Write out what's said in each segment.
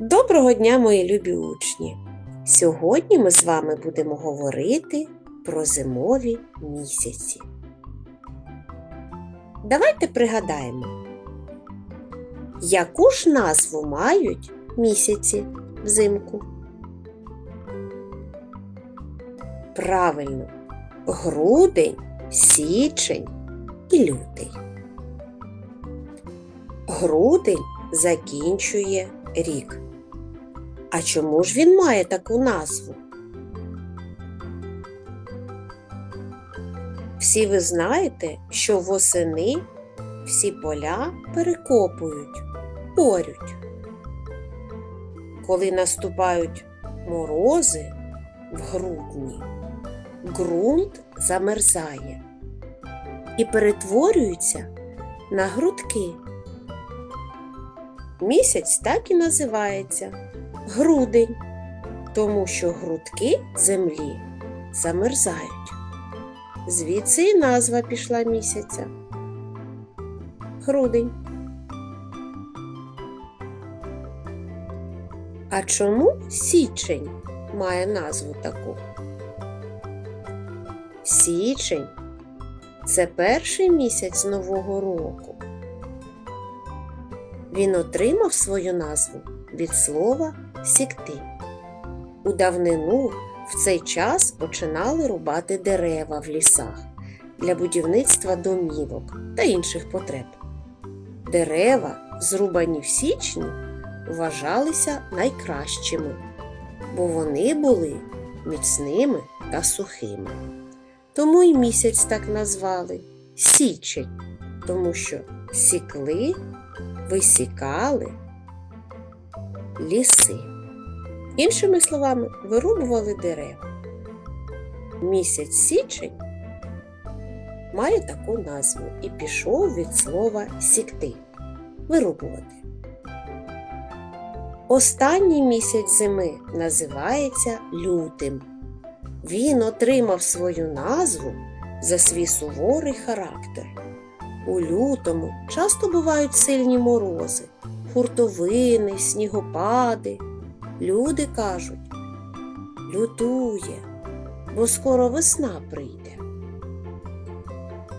Доброго дня, мої любі учні! Сьогодні ми з вами будемо говорити про зимові місяці. Давайте пригадаємо, яку ж назву мають місяці взимку? Правильно, грудень, січень і лютий. Грудень закінчує рік. А чому ж він має таку назву? Всі ви знаєте, що восени всі поля перекопують, порють. Коли наступають морози в грудні, ґрунт замерзає і перетворюється на грудки. Місяць так і називається грудень, тому що грудки землі замерзають. Звідси і назва пішла місяця. Грудень. А чому січень має назву таку? Січень це перший місяць Нового року. Він отримав свою назву від слова сікти. У давнину в цей час починали рубати дерева в лісах для будівництва домівок та інших потреб. Дерева, зрубані в січні, вважалися найкращими, бо вони були міцними та сухими. Тому й місяць так назвали січень, тому що сікли, висікали ліси. Іншими словами, вирубували дерева. Місяць січень має таку назву і пішов від слова сікти вирубувати. Останній місяць зими називається лютим. Він отримав свою назву за свій суворий характер. У лютому часто бувають сильні морози, хуртовини, снігопади. Люди кажуть, лютує, бо скоро весна прийде.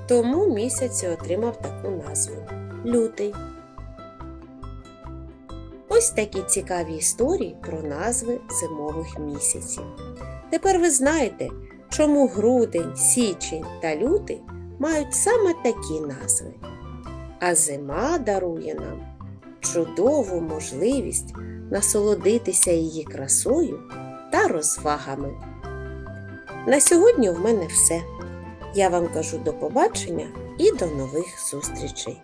Тому місяць отримав таку назву лютий. Ось такі цікаві історії про назви зимових місяців. Тепер ви знаєте, чому грудень, січень та лютий мають саме такі назви. А зима дарує нам чудову можливість насолодитися її красою та розвагами. На сьогодні в мене все. Я вам кажу до побачення і до нових зустрічей!